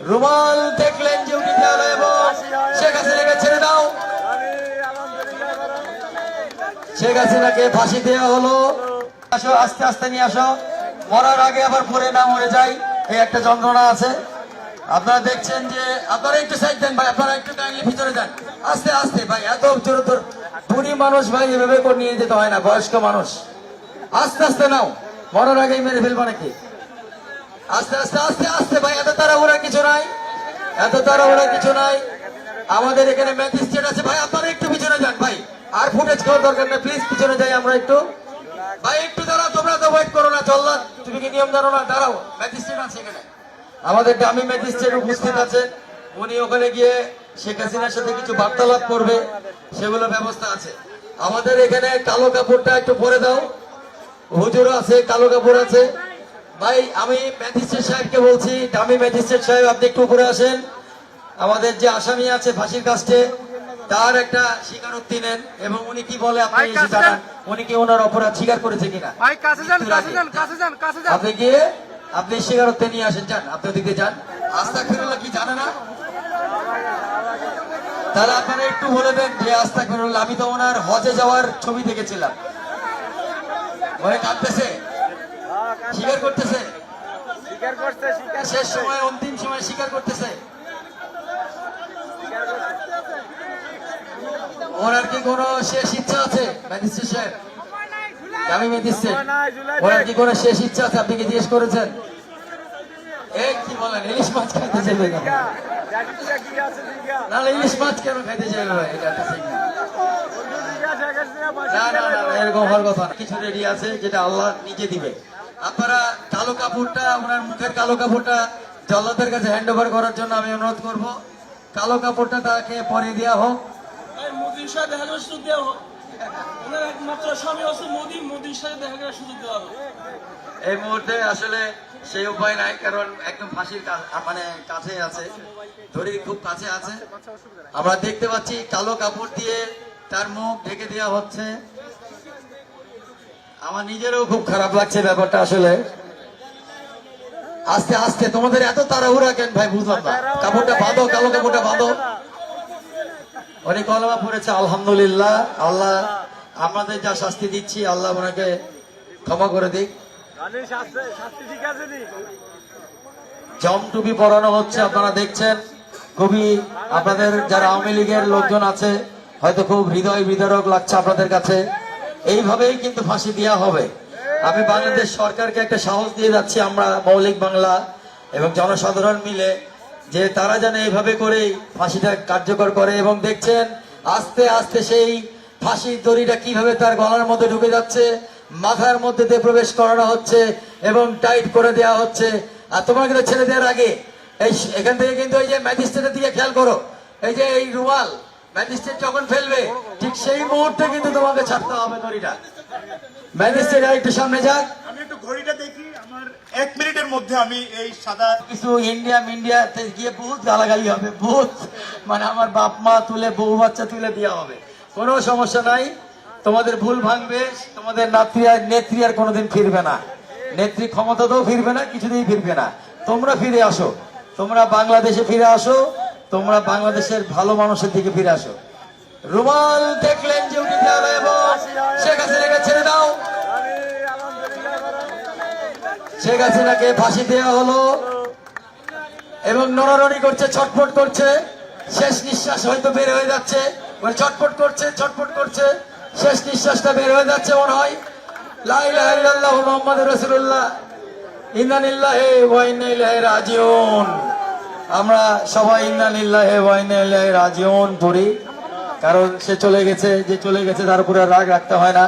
রুমাল দেখলেন যে এবং শেখ হাসিনাকে ছেড়ে দাও। শেখ হাসিনাকে ফাঁসি দেওয়া হলো। আসো, আস্তে আস্তে নিয়ে আসো। মরার আগে আবার পরে না মরে যাই, এই একটা যন্ত্রণা আছে। আপনারা দেখছেন যে, আপনারা একটু সাইড দেন ভাই, আপনারা একটু কাইন্ডলি ভিতরে যান। আস্তে আস্তে ভাই, এত জোর তোর বুড়ি মানুষ ভাই, এভাবে করে নিয়ে যেতে হয় না, বয়স্ক মানুষ। আস্তে আস্তে নাও। মরার আগেই মেরে ফেলব নাকি? আস্তে আস্তে আস্তে আস্তে, ভাই, এত তাড়াহুড়া কিছু নাই। এত তাড়াহুড়া কিছু নাই। আমাদের এখানে ম্যাজিস্ট্রেট আছে। ভাই, আপনারা একটু পিছনে যান, ভাই। আর ফুটেজ খাওয়ার দরকার নেই। প্লিজ পিছনে যাই আমরা একটু। ভাই, একটু দাঁড়াও, তোমরা তো ওয়েট করো না চল্লা তুমি কি নিয়ম জানো না? দাঁড়াও ম্যাজিস্ট্রেট আছে এখানে। আমাদের দামি ম্যাজিস্ট্রেট উপস্থিত আছে। উনি ওখানে গিয়ে শেখ হাসিনার সাথে কিছু বার্তালাপ করবে, সেগুলো ব্যবস্থা আছে। আমাদের এখানে কালো কাপড়টা একটু পরে দাও। হুজুর আছে, কালো কাপড় আছে। ভাই আমি ম্যাজিস্ট্রেট সাহেবকে বলছি দামি ম্যাজিস্ট্রেট সাহেব আপনি একটু উপরে আসেন। আমাদের যে আসামি আছে ফাঁসির কাছে তার একটা স্বীকারোক্তি নেন এবং উনি কি বলে আপনি এসে জানান? উনি কি ওনার অপরাধ স্বীকার করেছে কিনা? ভাই কাছে যান কাছে যান কাছে যান কাছে যান। আপনি গিয়ে আপনি স্বীকারোক্তি নিয়ে আসেন যান। আপনি ওদিকে যান। আস্তা ফিরুল্লাহ কি জানে না? তাহলে আপনারা একটু বলে দেন যে আস্তা ফিরুল্লাহ আমি তো ওনার হজে যাওয়ার ছবি দেখেছিলাম। ওরে কাঁদতেছে? স্বীকার করতেছে। স্বীকার করছে শেষ সময় অন্তিম সময় স্বীকার করতেছে। ওনার কি কোনো শেষ ইচ্ছা আছে ম্যাজিস্ট্রেট সাহেব? আমি ম্যাজিস্ট্রেট সময় নাই, জুলাই ওনার কি কোনো শেষ ইচ্ছা আছে আপনি কি জিজ্ঞেস করেছেন? এই কি বলেন ইলিশ মাছ খাইতে চাইবে নাহলে ইলিশ মাছ কেন খাইতে চাইবে এটা না না না এরকম হওয়ার কথা কিছু রেডি আছে যেটা আল্লাহ নিজে দিবে। আপনারা কালো কাপড়টা ওনার মুখের কালো কাপড়টা জল্লাদের কাছে হ্যান্ড ওভার করার জন্য আমি অনুরোধ করব। কালো কাপড়টা তাকে পরে দেওয়া হোক। মোদির সাথে দেখা করার সুযোগ দেওয়া হোক। ওনার একমাত্র স্বামী হচ্ছে মোদি মোদির সাথে দেখা করার সুযোগ দেওয়া হোক। এই মুহূর্তে আসলে সেই উপায় নাই কারণ একদম ফাঁসির মানে কাছে আছে। দড়ির খুব কাছে আছে। আমরা দেখতে পাচ্ছি কালো কাপড় দিয়ে তার মুখ ঢেকে দেওয়া হচ্ছে। আমার নিজেরও খুব খারাপ লাগছে ব্যাপারটা আসলে। আস্তে আস্তে তোমাদের এত তাড়াহুড়া কেন ভাই? বুঝলাম না। কাপড়টা বাঁধো কালো কাপড়টা বাঁধো। অনেক কলমা পড়েছে আলহামদুলিল্লাহ। আল্লাহ আমাদের যা শাস্তি দিচ্ছি আল্লাহ ওনাকে ক্ষমা করে দিক। রানীর শাস্তি শাস্তি ঠিক আছে নি? জম টুপি পরানো হচ্ছে আপনারা দেখছেন। খুবই আপনাদের যারা আওয়ামী লীগের লোকজন আছে হয়তো খুব হৃদয় বিদারক লাগছে আপনাদের কাছে। এইভাবেই কিন্তু ফাঁসি দেওয়া হবে। আমি বাংলাদেশ সরকারকে একটা সাহস দিয়ে যাচ্ছি, আমরা মৌলিক বাংলা এবং জনসাধারণ মিলে, যে তারা যেন এইভাবে করেই ফাঁসিটা কার্যকর করে এবং দেখছেন, আস্তে আস্তে সেই ফাঁসির দড়িটা কীভাবে তার গলার মধ্যে ঢুকে যাচ্ছে, মাথার মধ্যে দিয়ে প্রবেশ করানো হচ্ছে এবং টাইট করে দেওয়া হচ্ছে। আর তোমার কিন্তু ছেড়ে দেওয়ার আগে, এই এখান থেকে কিন্তু এই যে ম্যাজিস্ট্রেটের দিকে খেয়াল করো, এই যে এই রুমাল ম্যাজিস্ট্রেট যখন ফেলবে ঠিক সেই মুহূর্তে কিন্তু তোমাকে ছাড়তে হবে দড়িটা ম্যাজিস্ট্রেট একটু সামনে যাক। আমি একটু ঘড়িটা দেখি আমার এক মিনিটের মধ্যে আমি এই সাদা কিছু ইন্ডিয়া ইন্ডিয়াতে গিয়ে বহুত গালাগালি হবে বহুত। মানে আমার বাপ মা তুলে বউ বাচ্চা তুলে দেওয়া হবে। কোনো সমস্যা নাই। তোমাদের ভুল ভাঙবে তোমাদের নাত্রী আর নেত্রী আর কোনোদিন ফিরবে না। নেত্রী ক্ষমতাতেও ফিরবে না কিছুতেই ফিরবে না। তোমরা ফিরে আসো। তোমরা বাংলাদেশে ফিরে আসো। তোমরা বাংলাদেশের ভালো মানুষের দিকে ফিরে আসো। রুমাল দেখলেন যে গেল এবং শেখ হাসিনাকে ছেড়ে দাও। শেখ হাসিনাকে ফাঁসি দেওয়া হলো এবং নড়ানড়ি করছে, ছটফট করছে। শেষ নিঃশ্বাস হয়তো বের হয়ে যাচ্ছে। মানে ছটফট করছে ছটফট করছে। শেষ নিঃশ্বাসটা বের হয়ে যাচ্ছে মনে হয়। লা ইলাহা ইল্লাল্লাহ মুহাম্মাদুর রাসূলুল্লাহ। ইন্না লিল্লাহি ওয়া ইন্না ইলাইহি রাজিউন। আমরা সবাই ইন্না লিল্লাহি ওয়া ইন্না ইলাইহি রাজিউন পড়ি। কারণ সে চলে গেছে, যে চলে গেছে তার উপরে রাগ রাখতে হয় না।